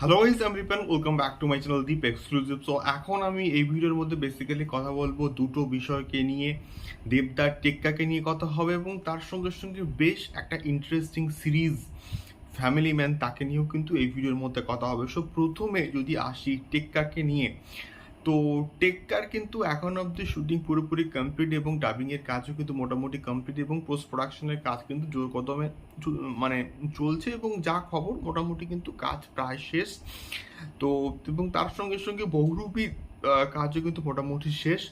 Hello is আমি Ripen welcome back to my channel Deep exclusive so এখন আমি এই ভিডিওর মধ্যে বেসিক্যালি কথা বলব দুটো বিষয়কে নিয়ে, দেবদার টেক্কাকে নিয়ে কথা হবে এবং তার সঙ্গে সঙ্গে বেশ একটা ইন্টারেস্টিং সিরিজ ফ্যামিলি ম্যান তাকে নিয়েও কিন্তু এই ভিডিওর মধ্যে কথা হবে। সো প্রথমে যদি আসি টেক্কাকে নিয়ে তো টেক্কার কিন্তু এখন অবধি শুটিং পুরোপুরি কমপ্লিট এবং ডাবিংয়ের কাজও কিন্তু মোটামুটি কমপ্লিট এবং পোস্ট প্রোডাকশনের কাজ কিন্তু জোর কদমে মানে চলছে এবং যা খবর মোটামুটি কিন্তু কাজ প্রায় শেষ। তো এবং তার সঙ্গে সঙ্গে বহুরূপী কাজও কিন্তু মোটামুটি শেষ।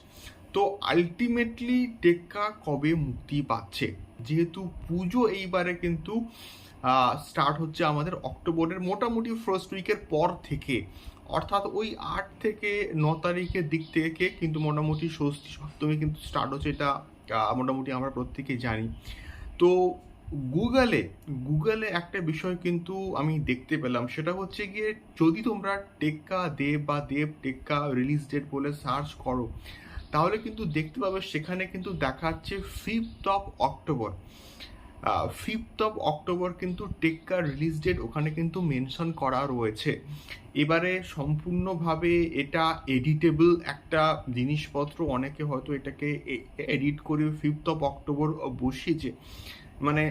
তো আলটিমেটলি টেক্কা কবে মুক্তি পাচ্ছে? যেহেতু পুজো এইবারে কিন্তু স্টার্ট হচ্ছে আমাদের অক্টোবরের মোটামুটি ফার্স্ট উইকের পর থেকে। অর্থাৎ ওই আট থেকে ন তারিখের দিক থেকে কিন্তু মোটামুটি ষষ্ঠী, সপ্তমী কিন্তু স্টার্ট হচ্ছে এটা মোটামুটি আমরা প্রত্যেকেই জানি। তো গুগলে গুগলে একটা বিষয় কিন্তু আমি দেখতে পেলাম, সেটা হচ্ছে গিয়ে যদি তোমরা টেক্কা দেব বা দেব টেক্কা রিলিজ ডেট বলে সার্চ করো, তাহলে কিন্তু দেখতে পাবে সেখানে কিন্তু দেখাচ্ছে fifth of October fifth of October কিন্তু টেক্কা রিলিজ ডেট ওখানে কিন্তু মেনশন করা রয়েছে। এবারে সম্পূর্ণভাবে এটা এডিটেবল একটা জিনিসপত্র, অনেকে হয়তো এটাকে এডিট করে ফিফথ অফ অক্টোবর বসিয়েছে। মানে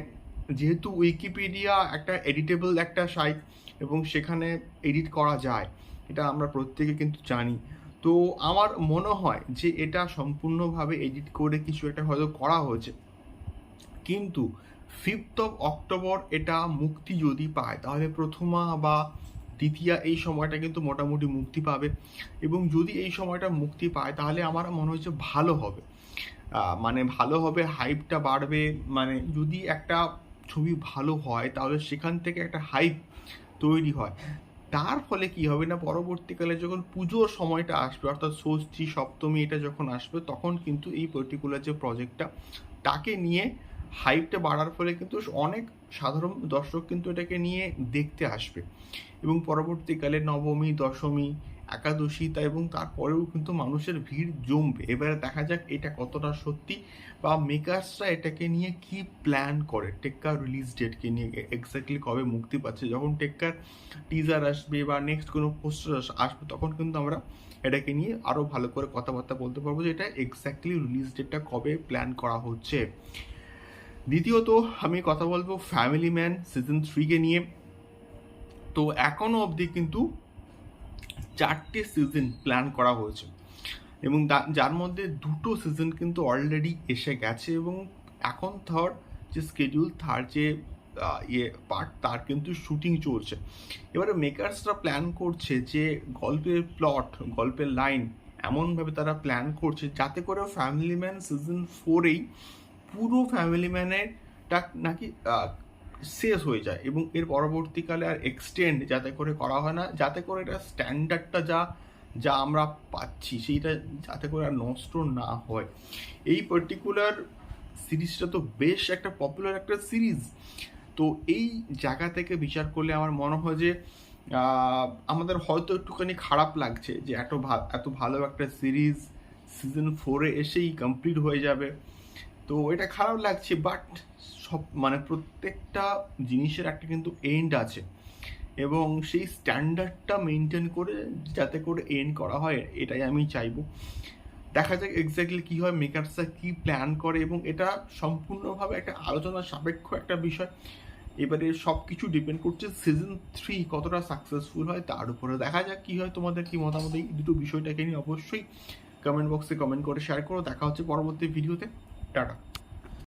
যেহেতু উইকিপিডিয়া একটা এডিটেবল একটা সাইট এবং সেখানে এডিট করা যায়, এটা আমরা প্রত্যেকে কিন্তু জানি। তো আমার মনে হয় যে এটা সম্পূর্ণভাবে এডিট করে কিছু একটা হয়তো করা হয়েছে। কিন্তু ফিফথ অফ অক্টোবর এটা মুক্তি যদি পায়, তাহলে প্রথমা বা দ্বিতীয়া এই সময়টা কিন্তু মোটামুটি মুক্তি পাবে। এবং যদি এই সময়টা মুক্তি পায়, তাহলে আমার মনে হচ্ছে ভালো হবে। মানে ভালো হবে হাইপটা বাড়বে। মানে যদি একটা ছবি ভালো হয়, তাহলে সেখান থেকে একটা হাইপ তৈরি হয়। তার ফলে কি হবে না, পরবর্তীকালে যখন পুজোর সময়টা আসবে, অর্থাৎ ষষ্ঠী, সপ্তমী এটা যখন আসবে, তখন কিন্তু এই পার্টিকুলার যে প্রজেক্টটা তাকে নিয়ে হাইপটা বাড়ার ফলে কিন্তু অনেক সাধারণ দর্শক কিন্তু এটাকে নিয়ে দেখতে আসবে। এবং পরবর্তীকালে নবমী, দশমী, একাদশী তা এবং তারপরেও কিন্তু মানুষের ভিড় জমবে। এবারে দেখা যাক এটা কতটা সত্যি বা মেকার্সরা এটাকে নিয়ে কি প্ল্যান করে। টেক্কার রিলিজ ডেটকে নিয়ে এক্স্যাক্টলি কবে মুক্তি পাচ্ছে? যখন টেক্কার টিজার আসবে বা নেক্সট কোনো পোস্টার আসবে, তখন কিন্তু আমরা এটাকে নিয়ে আরও ভালো করে কথাবার্তা বলতে পারব যে এটা এক্স্যাক্টলি রিলিজ ডেটটা কবে প্ল্যান করা হচ্ছে। দ্বিতীয়ত, আমি কথা বলব ফ্যামিলি ম্যান সিজন থ্রিকে নিয়ে। তো এখনও অবধি কিন্তু চারটে সিজন প্ল্যান করা হয়েছে। এবং যার মধ্যে দুটো সিজন কিন্তু অলরেডি এসে গেছে এবং এখন থার্ড যে স্কেডিউল থার্ড যে ইয়ে পার্ট তার কিন্তু শুটিং চলছে। এবারে মেকার্সরা প্ল্যান করছে যে গল্পের প্লট গল্পের লাইন এমনভাবে তারা প্ল্যান করছে যাতে করে ফ্যামিলি ম্যান সিজন ফোরেই পুরো ফ্যামিলি ম্যানেরটা নাকি শেষ হয়ে যায় এবং এর পরবর্তীকালে আর এক্সটেন্ড যাতে করে করা হয় না, যাতে করে এটা স্ট্যান্ডার্ডটা যা যা আমরা পাচ্ছি সেইটা যাতে করে আর নষ্ট না হয়। এই পার্টিকুলার সিরিজটা তো বেশ একটা পপুলার একটা সিরিজ তো এই জায়গা থেকে বিচার করলে আমার মনে হয় যে আমাদের হয়তো একটুখানি খারাপ লাগছে যে এত এত ভালো একটা সিরিজ সিজন ফোরে এসেই কমপ্লিট হয়ে যাবে। তো এটা খারাপ লাগছে বাট সব মানে প্রত্যেকটা জিনিসের একটা কিন্তু এন্ড আছে। এবং সেই স্ট্যান্ডার্ডটা মেনটেন করে, যাতে করে এন্ড করা হয়, এটাই আমি চাইব। দেখা যাক এক্স্যাক্টলি কী হয় মেকার্সরা কী প্ল্যান করে, এবং এটা সম্পূর্ণভাবে একটা আলোচনা সাপেক্ষ একটা বিষয়। এবারে সব কিছু ডিপেন্ড করছে সিজন থ্রি কতটা সাকসেসফুল হয়, তার উপরে। দেখা যাক কী হয়, তোমাদের কি মতামত? এই দুটো বিষয়টাকে নিয়ে অবশ্যই কমেন্ট বক্সে কমেন্ট করে শেয়ার করো। দেখা হচ্ছে পরবর্তী ভিডিওতে टाटा